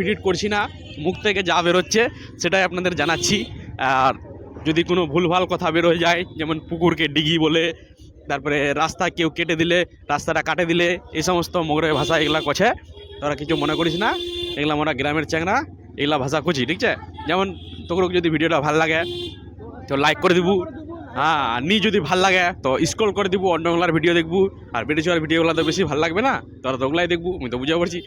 ফিডিট করছি না, মুখ থেকে যা বেরোচ্ছে সেটাই আপনাদের জানাচ্ছি। আর যদি কোনো ভুলভাল কথা বেরোয় যায়, যেমন পুকুরকে ডিগি বলে, তারপরে রাস্তা কেউ কেটে দিলে, রাস্তাটা কাটে দিলে, এই সমস্ত মোগরের ভাষা এগুলা কছে, তোরা কিছু মনে করিস না। এগুলা আমরা গ্রামের চ্যাংরা, এগুলা ভাষা খুঁজি, ঠিক আছে? যেমন তোর যদি ভিডিওটা ভালো লাগে, তো লাইক করে দিব। হ্যাঁ নি যদি ভালো লাগে, তো স্ক্রল করে দিব, অন্য ভিডিও দেখব। আর বেটেছোয়ার ভিডিওগুলো তো বেশি ভালো লাগবে না তোরা তো ওগুলাই দেখব, আমি তো বুঝতে পারছি।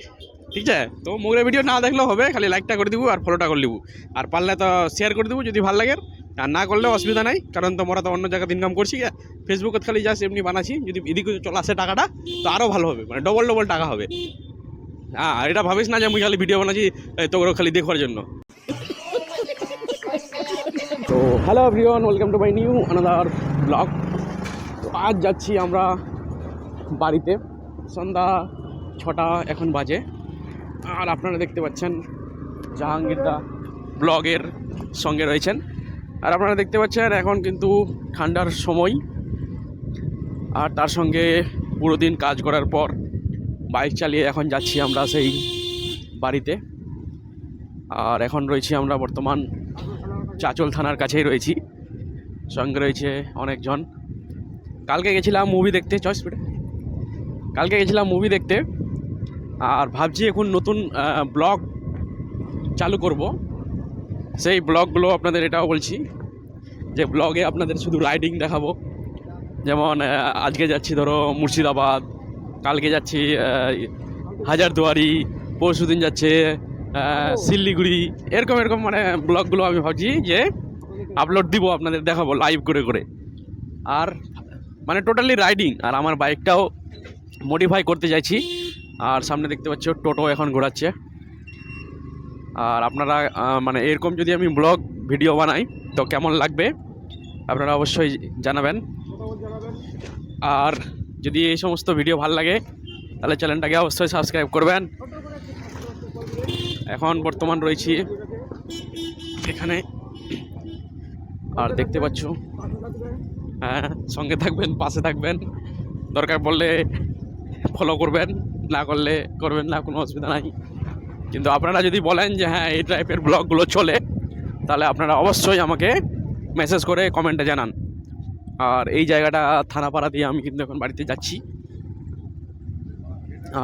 ঠিক আছে? তো মোগরের ভিডিও না দেখলেও হবে, খালি লাইকটা করে দিব আর ফলোটা করে দিব আর পারলে তো শেয়ার করে দিব যদি ভালো লাগে। আর না করলেও অসুবিধা নাই, কারণ তো তোমরা তো অন্য জায়গাতে ইনকাম করছি। ফেসবুকে খালি জাস্ট এমনি বানাচ্ছি, যদি এদিকে চলে আসে টাকাটা, তো আরও ভালো হবে মানে ডবল ডবল টাকা হবে। হ্যাঁ এটা ভাবিস না যে আমি খালি ভিডিও বানাচ্ছি তোগুলো খালি দেখবার জন্য। তো hello everyone, welcome to my new another blog. তো আজ যাচ্ছি আমরা বাড়িতে। সন্ধ্যা ছটা এখন বাজে। আর আপনারা দেখতে পাচ্ছেন জাহাঙ্গীরদা ব্লগের সঙ্গে রয়েছেন। আর আপনারা দেখতে পাচ্ছেন এখন কিন্তু ঠান্ডার সময়। আর তার সঙ্গে পুরো দিন কাজ করার পর বাইক চালিয়ে এখন যাচ্ছি আমরা সেই বাড়িতে। আর এখন রয়েছি আমরা বর্তমান চাচল থানার কাছেই রয়েছি। সঙ্গে রয়েছে অনেকজন। কালকে গেছিলাম মুভি দেখতে। চয় স্পিডে কালকে গেছিলাম মুভি দেখতে। আর ভাবছি এখন নতুন ব্লগ চালু করব। সেই ব্লগগুলো আপনাদের এটাও বলছি যে ব্লগে আপনাদের শুধু রাইডিং দেখাবো। যেমন আজকে যাচ্ছি ধরো মুর্শিদাবাদ, কালকে যাচ্ছি হাজারদুয়ারি পরশু দিন যাচ্ছে শিলিগুড়ি, এরকম এরকম মানে ব্লগগুলো আমি ভাবছি যে আপলোড দিব আপনাদের দেখাবো লাইভ করে করে। আর মানে টোটালি রাইডিং আর আমার বাইকটাও মডিফাই করতে চাইছি। আর সামনে দেখতে পাচ্ছ, টোটো এখন ঘোরাচ্ছে। আর আপনারা মানে এরকম যদি আমি ব্লগ ভিডিও বানাই, তো কেমন লাগবে? আপনারা অবশ্যই জানাবেন। আর যদি এই সমস্ত ভিডিও ভালো লাগে, তাহলে চ্যানেলটাকে অবশ্যই সাবস্ক্রাইব করবেন। এখন বর্তমান রয়েছি এখানে। আর দেখতে পাচ্ছ হ্যাঁ সঙ্গে থাকবেন, পাশে থাকবেন। দরকার পড়লে ফলো করবেন, না করলে করবেন না, কোনো অসুবিধা নাই। কিন্তু আপনারা যদি বলেন যে হ্যাঁ এই টাইপের ব্লগগুলো চলে, তাহলে আপনারা অবশ্যই আমাকে মেসেজ করে কমেন্টে জানান। আর এই জায়গাটা থানাপাড়া দিয়ে আমি কিন্তু এখন বাড়িতে যাচ্ছি।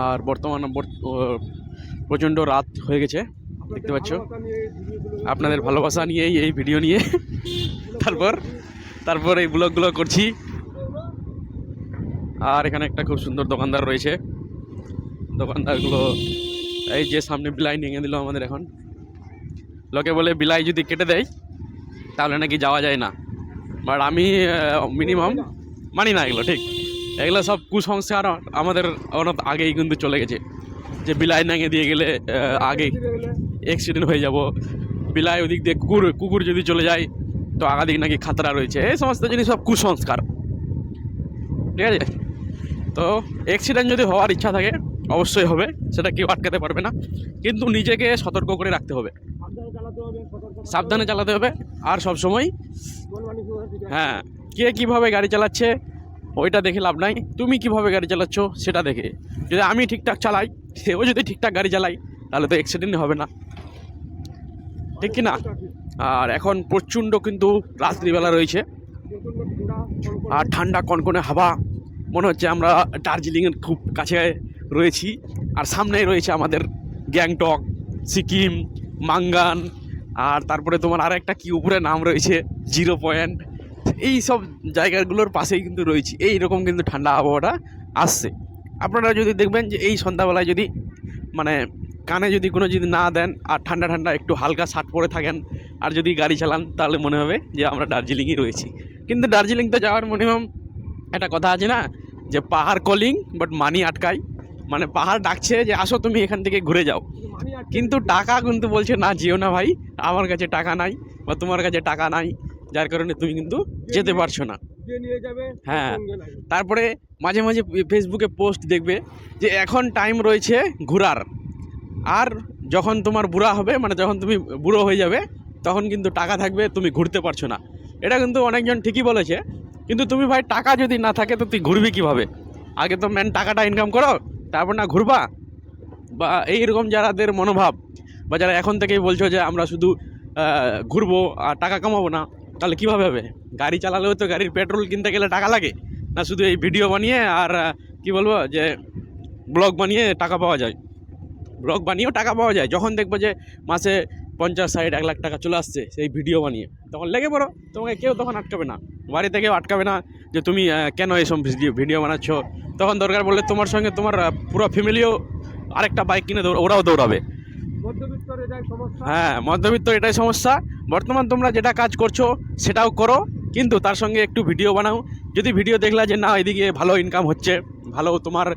আর বর্তমান প্রচণ্ড রাত হয়ে গেছে, দেখতে পাচ্ছ। আপনাদের ভালোবাসা নিয়েই এই ভিডিও নিয়ে। তারপর তারপর এই ব্লগগুলো করছি। আর এখানে একটা খুব সুন্দর দোকানদার রয়েছে। দোকানদারগুলো, এই যে সামনে বিলাই নিয়ে দিল আমাদের এখন। লোকে বলে বিলাই যদি কেটে দেয়, তাহলে নাকি যাওয়া যায় না। বাট আমি মিনিমাম মানি না এগুলো, ঠিক? এগুলো সব কুসংস্কার আমাদের অনেক আগেই কিন্তু চলে গেছে। যে বিলাই নাঙে দিয়ে গেলে আগে অ্যাক্সিডেন্ট হয়ে যাব। বিলাই ওদিক দিয়ে কুকুর কুকুর যদি চলে যায়, তো আগাদিক নাকি খাতরা রয়েছে। এই সমস্ত জিনিস সব কুসংস্কার। ঠিক আছে? তো অ্যাক্সিডেন্ট যদি হওয়ার ইচ্ছা থাকে, অবশ্যই হবে। সেটা কেউ আটকাতে পারবে না। কিন্তু নিজেকে সতর্ক করে রাখতে হবে। সাবধানে চালাতে হবে। আর সব সময় হ্যাঁ কে কীভাবে গাড়ি চালাচ্ছে, ওইটা দেখে লাভ নাই। তুমি কীভাবে গাড়ি চালাচ্ছ, সেটা দেখে। যদি আমি ঠিকঠাক চালাই সেও যদি ঠিকঠাক গাড়ি চালাই তাহলে তো অ্যাক্সিডেন্ট হবে না। ঠিক কি না? আর এখন প্রচণ্ড কিন্তু রাত্রিবেলা রয়েছে। আর ঠান্ডা কনকনে হাওয়া, মনে হচ্ছে আমরা দার্জিলিংয়ের খুব কাছে রয়েছি। আর সামনেই রয়েছে আমাদের গ্যাংটক, সিকিম, মাঙ্গান, আর তারপরে তোমার আর একটা কি উপরে নাম রয়েছে, জিরো পয়েন্ট। এই সব জায়গাগুলোর পাশেই কিন্তু রয়েছি। এই রকম কিন্তু ঠান্ডা আবহাওয়াটা আসছে। আপনারা যদি দেখবেন যে এই সন্ধ্যাবেলায় যদি মানে কানে যদি কোনো যদি না দেন আর ঠান্ডা ঠান্ডা একটু হালকা শার্ট পরে থাকেন আর যদি গাড়ি চালান, তাহলে মনে হবে যে আমরা দার্জিলিংয়ে রয়েছি। কিন্তু দার্জিলিং তো যাওয়ার মিনিমাম একটা কথা আছে না, যে পাহাড় কলিং বাট মানি আটকায়। মানে পাহাড় ডাকছে যে আসো তুমি এখান থেকে ঘুরে যাও। কিন্তু টাকা কিন্তু বলছে, না, যেও না ভাই, আমার কাছে টাকা নাই বা তোমার কাছে টাকা নাই। যার কারণে তুমি কিন্তু যেতে পারছ না। হ্যাঁ। তারপরে মাঝে মাঝে ফেসবুকে পোস্ট দেখবে যে এখন টাইম রয়েছে ঘোরার। আর যখন তোমার বুড়া হবে মানে যখন তুমি বুড়ো হয়ে যাবে তখন কিন্তু টাকা থাকবে তুমি ঘুরতে পারছ না। এটা কিন্তু অনেকজন ঠিকই বলেছে। কিন্তু তুমি ভাই টাকা যদি না থাকে তো তুই ঘুরবি কীভাবে? আগে তো ম্যান টাকাটা ইনকাম করো তারপর না ঘুরবা? বা এইরকম যারাদের মনোভাব বা যারা এখন থেকেই বলছো যে আমরা শুধু ঘুরবো আর টাকা কামাবো না তাহলে কীভাবে হবে? গাড়ি চালালেও তো গাড়ির পেট্রোল কিনতে গেলে টাকা লাগে। না শুধু এই ভিডিও বানিয়ে আর কি বলব, যে ব্লগ বানিয়ে টাকা পাওয়া যায়। ব্লগ বানিয়েও টাকা পাওয়া যায়। যখন দেখব যে মাসে পঞ্চাশ, ষাট, এক লাখ টাকা চলে আসছে সেই ভিডিও বানিয়ে, তখন লেগে পড়ো। তোমাকে কেউ তখন আটকাবে না। বাড়ি থেকেও আটকাবে না যে তুমি কেন এইসব ভিডিও বানাচ্ছ? তখন দরকার বললে তোমার সঙ্গে তোমার পুরো ফ্যামিলিও আরেকটা বাইক কিনে ওরাও দৌড়াবে। হ্যাঁ মধ্যবিত্ত এটাই সমস্যা। বর্তমান তোমরা যেটা কাজ করছ সেটাও করো। কিন্তু তার সঙ্গে একটু ভিডিও বানাও। যদি ভিডিও দেখলা যে না এদিকে ভালো ইনকাম হচ্ছে ভালো তোমার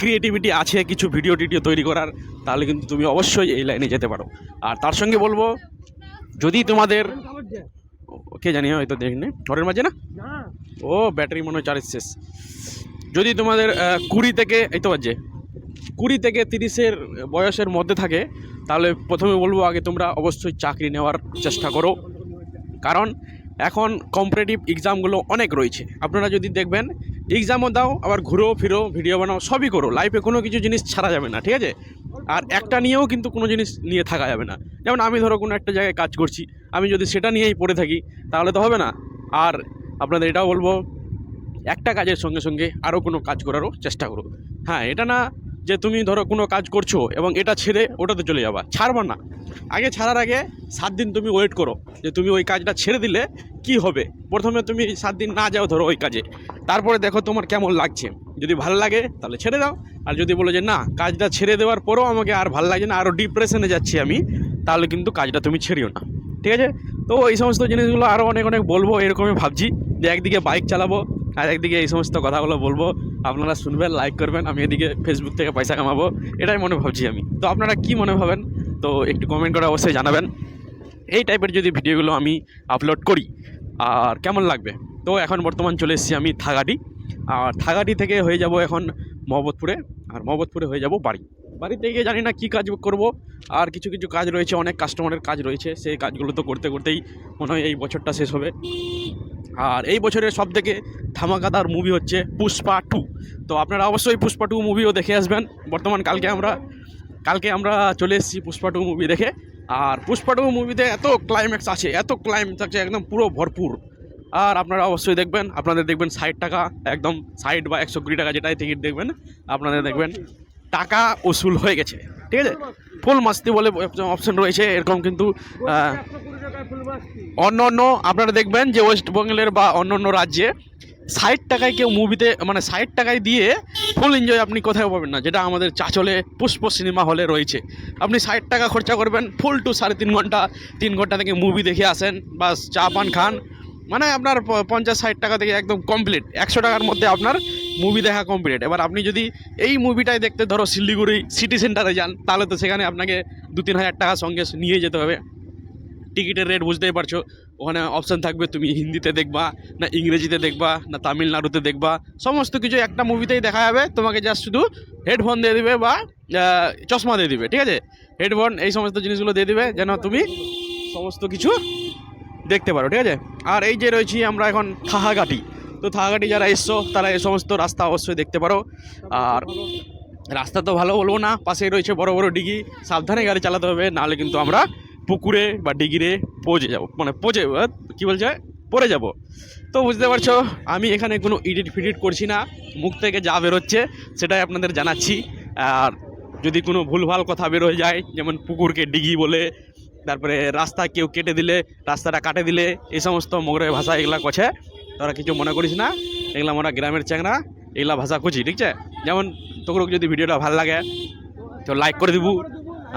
ক্রিয়েটিভিটি আছে কিছু ভিডিও টিডিও তৈরি করার তাহলে কিন্তু তুমি অবশ্যই এই লাইনে যেতে পারো। আর তার সঙ্গে বলব যদি তোমাদের কে জানি হয়তো দেখিনি। ঘরের মাঝে না? না। ও ব্যাটারি মনে হয় চার্জ শেষ। যদি তোমাদের কুড়ি থেকে এই তো বাজে কুড়ি থেকে তিরিশের বয়সের মধ্যে থাকে, তাহলে প্রথমে বলব আগে তোমরা অবশ্যই চাকরি নেওয়ার চেষ্টা করো। কারণ এখন কম্পিটিটিভ এক্সামগুলো অনেক রয়েছে। আপনারা যদি দেখবেন এক্সামও দাও, আবার ঘুরো ফিরো ভিডিও বানাও, সবই করো। লাইফে কোনো কিছু জিনিস ছাড়া যাবে না, ঠিক আছে? আর একটা নিয়েও কিন্তু কোনো জিনিস নিয়ে থাকা যাবে না। যেমন আমি ধরো কোনো একটা জায়গায় কাজ করছি, আমি যদি সেটা নিয়েই পড়ে থাকি, তাহলে তো হবে না। আর আপনাদের এটাও বলব, একটা কাজের সঙ্গে সঙ্গে আরও কোনো কাজ করারও চেষ্টা করো। হ্যাঁ এটা না যে তুমি ধরো কোনো কাজ করছ এবং এটা ছেড়ে ওটাতে চলে যাবা। ছাড়বা না। আগে ছাড়ার আগে সাত দিন তুমি ওয়েট করো যে তুমি ওই কাজটা ছেড়ে দিলে কি হবে? প্রথমে তুমি সাত দিন না যাও ধরো ওই কাজে। তারপরে দেখো তোমার কেমন লাগছে। যদি ভালো লাগে তাহলে ছেড়ে দাও। আর যদি বলো যে না, কাজটা ছেড়ে দেওয়ার পরেও আমাকে আর ভালো লাগছে না আরও ডিপ্রেশনে যাচ্ছি আমি, তাহলে কিন্তু কাজটা তুমি ছেড়িও না। ঠিক আছে? তো এই সমস্ত জিনিসগুলো আরও অনেক অনেক বলব, এরকমই ভাবছি। যে একদিকে বাইক চালাবো, আর একদিকে এই সমস্ত কথাগুলো বলব। আপনারা শুনবেন লাইক করবেন, আমি এদিকে ফেসবুক থেকে পয়সা কামাবো, এটাই মনে ভাবছি আমি। তো আপনারা কি মনে ভাবেন? তো একটু কমেন্ট করে অবশ্যই জানাবেন। এই টাইপের যদি ভিডিওগুলো আমি আপলোড করি, আর কেমন লাগবে? তো এখন বর্তমান চলে এসেছি আমি থাগাটি আর থাগাটি থেকে হয়ে যাব এখন মহব্বতপুরে, আর মহব্বতপুরে হয়ে যাব বাড়ি। বাড়িতে গিয়ে জানি না কী কাজ করব, আর কিছু কিছু কাজ রয়েছে, অনেক কাস্টমারের কাজ রয়েছে, সেই কাজগুলো তো করতে করতেই মনে হয় এই বছরটা শেষ হবে। আর এই বছরের সব থেকে ধামাকাদার মুভি হচ্ছে পুষ্পা টু তো আপনারা অবশ্যই পুষ্পা টু মুভিও দেখে আসবেন। বর্তমান কালকে আমরা কালকে আমরা চলে এসেছি পুষ্পা টু মুভি দেখে। আর পুষ্পা টু মুভিতে এত ক্লাইম্যাক্স আছে, এত ক্লাইম্যাক্স আছে, একদম পুরো ভরপুর। আর আপনারা অবশ্যই দেখবেন, আপনাদের দেখবেন ষাট টাকা, একদম ষাট বা একশো কুড়ি টাকা যেটাই টিকিট দেখবেন, আপনাদের দেখবেন টাকা ওসুল হয়ে গেছে। ঠিক আছে? ফুল মাস্তি বলে অপশন রয়েছে, এরকম কিন্তু অন্য অন্য আপনারা দেখবেন যে ওয়েস্ট বেঙ্গলের বা অন্য অন্য রাজ্যে ষাট টাকায় কেউ মুভিতে মানে ষাট টাকায় দিয়ে ফুল এনজয় আপনি কোথাও পাবেন না, যেটা আমাদের চাচলে পুষ্প সিনেমা হলে রয়েছে। আপনি ষাট টাকা খরচা করবেন ফুল টু সাড়ে তিন ঘণ্টা তিন ঘণ্টা থেকে মুভি দেখে আসেন বা চা পান খান। মানে আপনার পঞ্চাশ ষাট টাকা থেকে একদম কমপ্লিট একশো টাকার মধ্যে আপনার মুভি দেখা কমপ্লিট এবার আপনি যদি এই মুভিটাই দেখতে ধরো শিলিগুড়ি সিটি সেন্টারে যান, তাহলে তো সেখানে আপনাকে দু তিন হাজার টাকা সঙ্গে নিয়ে যেতে হবে। টিকিটের রেট বুঝতেই পারছ। ওখানে অপশান থাকবে, তুমি হিন্দিতে দেখবা, না ইংরেজিতে দেখবা, না তামিলনাড়ুতে দেখবা। সমস্ত কিছু একটা মুভিতেই দেখা যাবে। তোমাকে জাস্ট শুধু হেডফোন দিয়ে দিবে বা চশমা দিয়ে দিবে, ঠিক আছে? হেডফোন এই সমস্ত জিনিসগুলো দিয়ে দিবে, যেন তুমি সমস্ত কিছু দেখতে পারো, ঠিক আছে? আর এই যে রয়েছি আমরা এখন থাহাঘাটি। তো থাহাঘাটি যারা এসছো, তারা এই সমস্ত রাস্তা অবশ্যই দেখতে পারো। আর রাস্তা তো ভালো বলব না, পাশেই রয়েছে বড় বড় ডিগি। সাবধানে গাড়ি চালাতে হবে, নাহলে কিন্তু আমরা পুকুরে বা ডিগিরে পৌঁছে যাব। মানে পৌঁছে, কী বলছে, পড়ে যাব। তো বুঝতে পারছ, আমি এখানে কোনো এডিট ফিডিট করছি না। মুখ থেকে যা বেরোচ্ছে সেটাই আপনাদের জানাচ্ছি। আর যদি কোনো ভুলভাল কথা বেরোয় যায়, যেমন পুকুরকে ডিগি বলে, তারপরে রাস্তা কেউ কেটে দিলে, রাস্তাটা কাটে দিলে, এই সমস্ত মোগরের ভাষা এগুলা কছে, তোরা কিছু মনে করিস না। এগুলা আমরা গ্রামের চ্যাংরা, এগুলা ভাষা খুঁজি, ঠিক আছে? যেমন তোর যদি ভিডিওটা ভালো লাগে, তো লাইক করে দিব।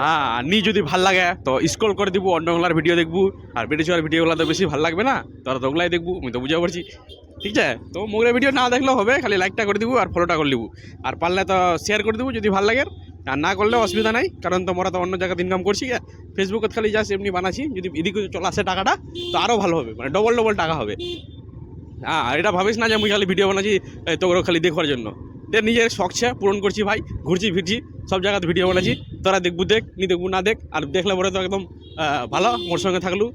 হ্যাঁ আর নি যদি ভালো লাগে, তো স্ক্রল করে দিব অন্য বাংলার ভিডিও দেখব। আর ব্রিটিশ ভিডিওগুলো তো বেশি ভালো লাগবে না, তো ওগুলাই দেখব, আমি তো বুঝতে পারছি। ঠিক আছে? তো মোগরের ভিডিও না দেখলেও হবে, খালি লাইকটা করে দিব আর ফলোটা করে দিব আর পারলে তো শেয়ার করে দিব যদি ভালো লাগে। আর না করলেও অসুবিধা নাই, কারণ তোমরা তো অন্য জায়গাতে ইনকাম করছি ফেসবুকে খালি জাস্ট এমনি বানাচ্ছি যদি এদিকে চলে আসে টাকাটা, তো আরও ভালো হবে মানে ডবল ডবল টাকা হবে। হ্যাঁ আর এটা ভাবিস না যে আমি খালি ভিডিও বানাচ্ছি তোর খালি দেখবার জন্য। যে নিজের শখছে পূরণ করছি ভাই ঘুরছি ফিরছি সব জায়গাতে ভিডিও বানাচ্ছি। তোরা দেখবু দেখ নি দেখবু না দেখ আর দেখলে পরে তো একদম ভালো মোর সঙ্গে থাকলু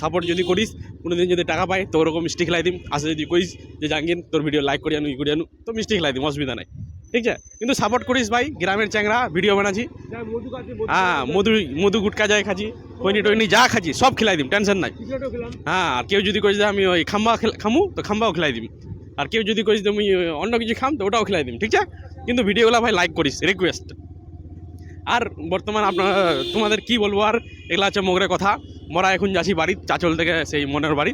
সাপোর্ট যদি করিস কোনোদিন যদি টাকা পাই তো ওরকম মিষ্টি খেলাই দিম। আসে যদি কইস যে জাঙ্গিন তোর ভিডিও লাইক করি আনু ই করি আনু তো মিষ্টি খেলাই দিম অসুবিধা নাই। ঠিক আছে? কিন্তু সাপোর্ট করিস ভাই গ্রামের চ্যাংরা ভিডিও বানাচ্ছি। হ্যাঁ মধু মধু গুটকা যায় খাচ্ছি খৈনি টৈনি যা খাচ্ছি সব খেলাই দিম টেনশন নাই। হ্যাঁ আর কেউ যদি কইস যে আমি ওই খাম্বা খামু তো খাম্বাও খেলাই দিম। আর কেউ যদি কইস আমি অন্য কিছু খাম তো ওটাও খেলাই দিম ঠিক আছে? কিন্তু ভিডিওগুলো ভাই লাইক করিস রিকোয়েস্ট আর বর্তমান আপনার তোমাদের কি বলব আর এগুলা হচ্ছে মোগরের কথা। মরা এখন যাচ্ছি বাড়ি চাচল থেকে সেই মনের বাড়ি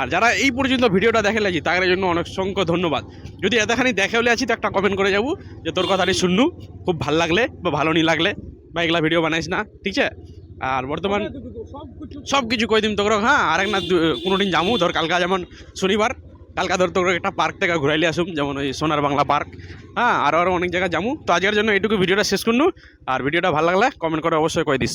আর যারা এই পর্যন্ত ভিডিওটা দেখে লাগছি তাদের জন্য অনেক সংখ্য ধন্যবাদ। যদি এতখানি দেখে হলে আছি তো একটা কমেন্ট করে যাব যে তোর কথাটি শুনলু খুব ভালো লাগলে বা ভালো নি লাগলে। বা এগুলা ভিডিও বানাইস না ঠিক আছে? আর বর্তমান সব কিছু কই দিম তোর হ্যাঁ আরেক না কোনো দিন যামু ধর কালকা যেমন শনিবার কালকা ধর তোর একটা পার্ক থেকে ঘুরাইলে আসুম, যেমন ওই সোনার বাংলা পার্ক হ্যাঁ আরও আরও অনেক জায়গায় যামু। তো আজকের জন্য এইটুকু ভিডিওটা শেষ করুন। আর ভিডিওটা ভালো লাগলে কমেন্ট করে অবশ্যই কয়ে দিস।